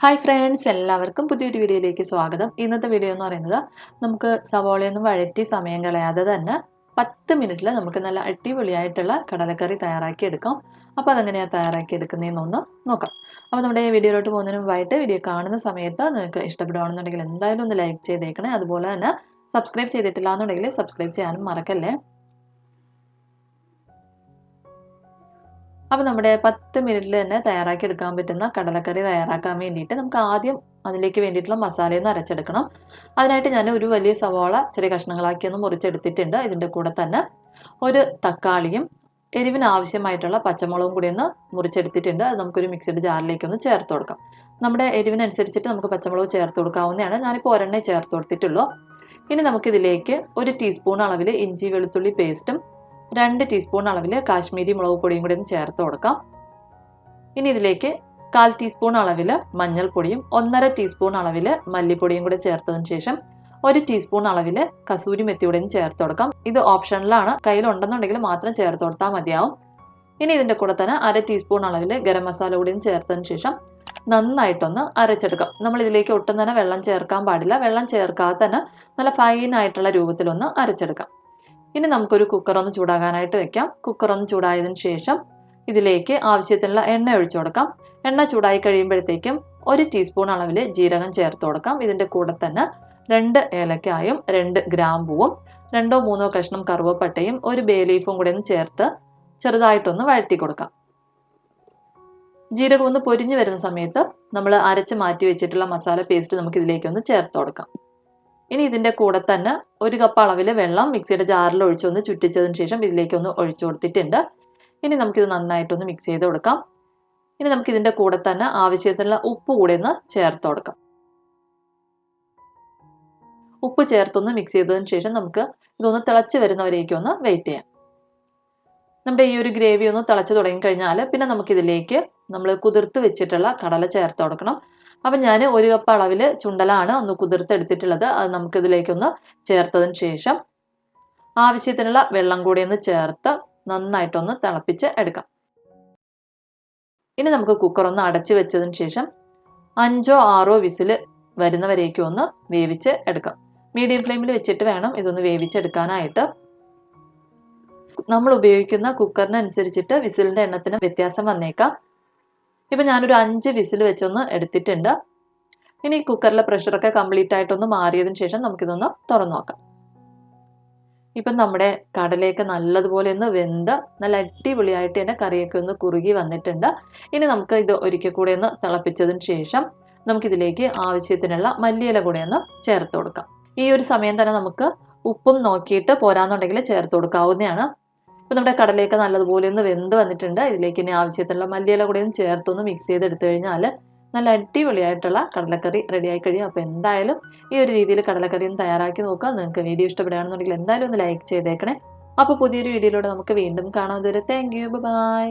Hi friends എല്ലാവർക്കും പുതിയൊരു വീഡിയോയിലേക്ക് സ്വാഗതം. ഇന്നത്തെ വീഡിയോ എന്ന് പറയുന്നത് നമുക്ക് സവോളയൊന്നും വഴറ്റി സമയം കളയാതെ തന്നെ പത്ത് മിനിറ്റിൽ നമുക്ക് നല്ല അടിപൊളിയായിട്ടുള്ള കടലക്കറി തയ്യാറാക്കിയെടുക്കാം അപ്പോൾ അതെങ്ങനെയാണ് തയ്യാറാക്കി എടുക്കുന്നതെന്നൊന്ന് നോക്കാം. അപ്പോൾ നമ്മുടെ വീഡിയോയിലോട്ട് പോകുന്നതിന് മുമ്പായിട്ട് വീഡിയോ കാണുന്ന സമയത്ത് നിങ്ങൾക്ക് ഇഷ്ടപ്പെടുകയാണെന്നുണ്ടെങ്കിൽ എന്തായാലും ഒന്ന് ലൈക്ക് ചെയ്തേക്കണേ. അതുപോലെ തന്നെ സബ്സ്ക്രൈബ് ചെയ്തിട്ടില്ല എന്നുണ്ടെങ്കിൽ സബ്സ്ക്രൈബ് ചെയ്യാനും മറക്കല്ലേ. അപ്പോൾ നമ്മുടെ പത്ത് മിനിറ്റിൽ തന്നെ തയ്യാറാക്കി എടുക്കാൻ പറ്റുന്ന കടലക്കറി തയ്യാറാക്കാൻ വേണ്ടിയിട്ട് നമുക്ക് ആദ്യം അതിലേക്ക് വേണ്ടിയിട്ടുള്ള മസാലയൊന്ന് അരച്ചെടുക്കണം. അതിനായിട്ട് ഞാൻ ഒരു വലിയ സവാള ചെറിയ കഷ്ണങ്ങളാക്കി ഒന്ന് മുറിച്ചെടുത്തിട്ടുണ്ട്. ഇതിന്റെ കൂടെ തന്നെ ഒരു തക്കാളിയും എരിവിന് ആവശ്യമായിട്ടുള്ള പച്ചമുളകും കൂടി ഒന്ന് മുറിച്ചെടുത്തിട്ടുണ്ട്. അത് നമുക്കൊരു മിക്സിഡ് ജാറിലേക്ക് ഒന്ന് ചേർത്ത് കൊടുക്കാം. നമ്മുടെ എരിവിനനുസരിച്ചിട്ട് നമുക്ക് പച്ചമുളക് ചേർത്ത് കൊടുക്കാവുന്നതാണ്. ഞാനിപ്പോൾ ഒരെണ്ണേ ചേർത്ത് കൊടുത്തിട്ടുള്ളൂ. ഇനി നമുക്കിതിലേക്ക് ഒരു ടീസ്പൂൺ അളവിൽ ഇഞ്ചി വെളുത്തുള്ളി പേസ്റ്റും രണ്ട് ടീസ്പൂൺ അളവിൽ കാശ്മീരി മുളക് പൊടിയും കൂടി ഒന്ന് ചേർത്ത് കൊടുക്കാം. ഇനി ഇതിലേക്ക് കാൽ ടീസ്പൂൺ അളവിൽ മഞ്ഞൾപ്പൊടിയും ഒന്നര ടീസ്പൂൺ അളവിൽ മല്ലിപ്പൊടിയും കൂടി ചേർത്തതിന് ശേഷം ഒരു ടീസ്പൂൺ അളവിൽ കസൂരി മെത്തിയുടെയും ചേർത്ത് കൊടുക്കാം. ഇത് ഓപ്ഷനിലാണ്. കയ്യിലുണ്ടെന്നുണ്ടെങ്കിൽ മാത്രം ചേർത്ത് കൊടുത്താൽ മതിയാവും. ഇനി ഇതിന്റെ കൂടെ തന്നെ അര ടീസ്പൂൺ അളവിൽ ഗരം മസാല കൂടിയും ചേർത്തതിന് ശേഷം നന്നായിട്ടൊന്ന് അരച്ചെടുക്കാം. നമ്മൾ ഇതിലേക്ക് ഒട്ടും തന്നെ വെള്ളം ചേർക്കാൻ പാടില്ല. വെള്ളം ചേർക്കാതെ തന്നെ നല്ല ഫൈനായിട്ടുള്ള രൂപത്തിലൊന്ന് അരച്ചെടുക്കാം. ഇനി നമുക്കൊരു കുക്കർ ഒന്ന് ചൂടാകാനായിട്ട് വെക്കാം. കുക്കർ ഒന്ന് ചൂടായതിന് ശേഷം ഇതിലേക്ക് ആവശ്യത്തിനുള്ള എണ്ണ ഒഴിച്ചു കൊടുക്കാം. എണ്ണ ചൂടായി കഴിയുമ്പോഴത്തേക്കും ഒരു ടീസ്പൂൺ അളവിൽ ജീരകം ചേർത്ത് കൊടുക്കാം. ഇതിന്റെ കൂടെ തന്നെ രണ്ട് ഏലക്കായും രണ്ട് ഗ്രാമ്പൂവും രണ്ടോ മൂന്നോ കഷ്ണം കറുവപ്പട്ടയും ഒരു ബേ ലീഫും കൂടെ ഒന്ന് ചേർത്ത് ചെറുതായിട്ടൊന്ന് വഴറ്റി കൊടുക്കാം. ജീരകം ഒന്ന് പൊരിഞ്ഞു വരുന്ന സമയത്ത് നമ്മൾ അരച്ച് മാറ്റി വെച്ചിട്ടുള്ള മസാല പേസ്റ്റ് നമുക്ക് ഇതിലേക്ക് ഒന്ന് ചേർത്ത് കൊടുക്കാം. ഇനി ഇതിന്റെ കൂടെ തന്നെ ഒരു കപ്പ് അളവിൽ വെള്ളം മിക്സിയുടെ ജാറിൽ ഒഴിച്ചൊന്ന് ചുറ്റിച്ചതിന് ശേഷം ഇതിലേക്കൊന്ന് ഒഴിച്ചു കൊടുത്തിട്ടുണ്ട്. ഇനി നമുക്കിത് നന്നായിട്ടൊന്ന് മിക്സ് ചെയ്ത് കൊടുക്കാം. ഇനി നമുക്ക് ഇതിന്റെ കൂടെ തന്നെ ആവശ്യത്തിനുള്ള ഉപ്പ് കൂടെ ഒന്ന് ചേർത്ത് കൊടുക്കാം. ഉപ്പ് ചേർത്തൊന്ന് മിക്സ് ചെയ്തതിന് ശേഷം നമുക്ക് ഇതൊന്ന് തിളച്ച് വരുന്നവരേക്കും ഒന്ന് വെയിറ്റ് ചെയ്യാം. നമ്മുടെ ഈ ഒരു ഗ്രേവി ഒന്ന് തിളച്ച് തുടങ്ങിക്കഴിഞ്ഞാൽ പിന്നെ നമുക്കിതിലേക്ക് നമ്മൾ കുതിർത്ത് വെച്ചിട്ടുള്ള കടല ചേർത്ത് കൊടുക്കണം. അപ്പം ഞാൻ ഒരു കപ്പ് അളവിൽ ചുണ്ടലാണ് ഒന്ന് കുതിർത്തെടുത്തിട്ടുള്ളത്. അത് നമുക്കിതിലേക്കൊന്ന് ചേർത്തതിന് ശേഷം ആവശ്യത്തിനുള്ള വെള്ളം കൂടി ഒന്ന് ചേർത്ത് നന്നായിട്ടൊന്ന് തിളപ്പിച്ച് എടുക്കാം. ഇനി നമുക്ക് കുക്കർ ഒന്ന് അടച്ചു വെച്ചതിന് ശേഷം അഞ്ചോ ആറോ വിസിൽ വരുന്നവരേക്കും ഒന്ന് വേവിച്ച് എടുക്കാം. മീഡിയം ഫ്ലെയിമിൽ വെച്ചിട്ട് വേണം ഇതൊന്ന് വേവിച്ചെടുക്കാനായിട്ട്. നമ്മൾ ഉപയോഗിക്കുന്ന കുക്കറിനനുസരിച്ചിട്ട് വിസിലിന്റെ എണ്ണത്തിന് വ്യത്യാസം വന്നേക്കാം. ഇപ്പം ഞാനൊരു അഞ്ച് വിസിൽ വെച്ചൊന്ന് എടുത്തിട്ടുണ്ട്. ഇനി കുക്കറിലെ പ്രഷറൊക്കെ കംപ്ലീറ്റ് ആയിട്ടൊന്ന് മാറിയതിന് ശേഷം നമുക്കിതൊന്ന് തുറന്നു നോക്കാം. ഇപ്പം നമ്മുടെ കടലയൊക്കെ നല്ലതുപോലെ ഒന്ന് വെന്ത് നല്ല അടിപൊളിയായിട്ട് തന്നെ കറിയൊക്കെ ഒന്ന് കുറുകി വന്നിട്ടുണ്ട്. ഇനി നമുക്ക് ഇത് ഒരിക്കൽ കൂടെ ഒന്ന് തിളപ്പിച്ചതിന് ശേഷം നമുക്കിതിലേക്ക് ആവശ്യത്തിനുള്ള മല്ലിയില കൂടെ ഒന്ന് ചേർത്ത് കൊടുക്കാം. ഈ ഒരു സമയം തന്നെ നമുക്ക് ഉപ്പും നോക്കിയിട്ട് പോരാന്നുണ്ടെങ്കിൽ ചേർത്ത് കൊടുക്കാവുന്നതാണ്. ഇപ്പം നമ്മുടെ കടലയൊക്കെ നല്ലതുപോലെ ഒന്ന് വെന്ത് വന്നിട്ടുണ്ട്. ഇതിലേക്ക് ഇനി ആവശ്യത്തിലുള്ള മല്ലിയില കൂടെ ഒന്ന് ചേർത്തൊന്ന് മിക്സ് ചെയ്തെടുത്തു കഴിഞ്ഞാൽ നല്ല അടിപൊളിയായിട്ടുള്ള കടലക്കറി റെഡിയായി കഴിയും. അപ്പോൾ എന്തായാലും ഈ ഒരു രീതിയിൽ കടലക്കറി ഒന്ന് തയ്യാറാക്കി നോക്കുക. നിങ്ങൾക്ക് വീഡിയോ ഇഷ്ടപ്പെടുകയാണെന്നുണ്ടെങ്കിൽ എന്തായാലും ഒന്ന് ലൈക്ക് ചെയ്തേക്കണേ. അപ്പോൾ പുതിയൊരു വീഡിയോയിലൂടെ നമുക്ക് വീണ്ടും കാണാം. ഇതുവരെ താങ്ക് യു ബൈ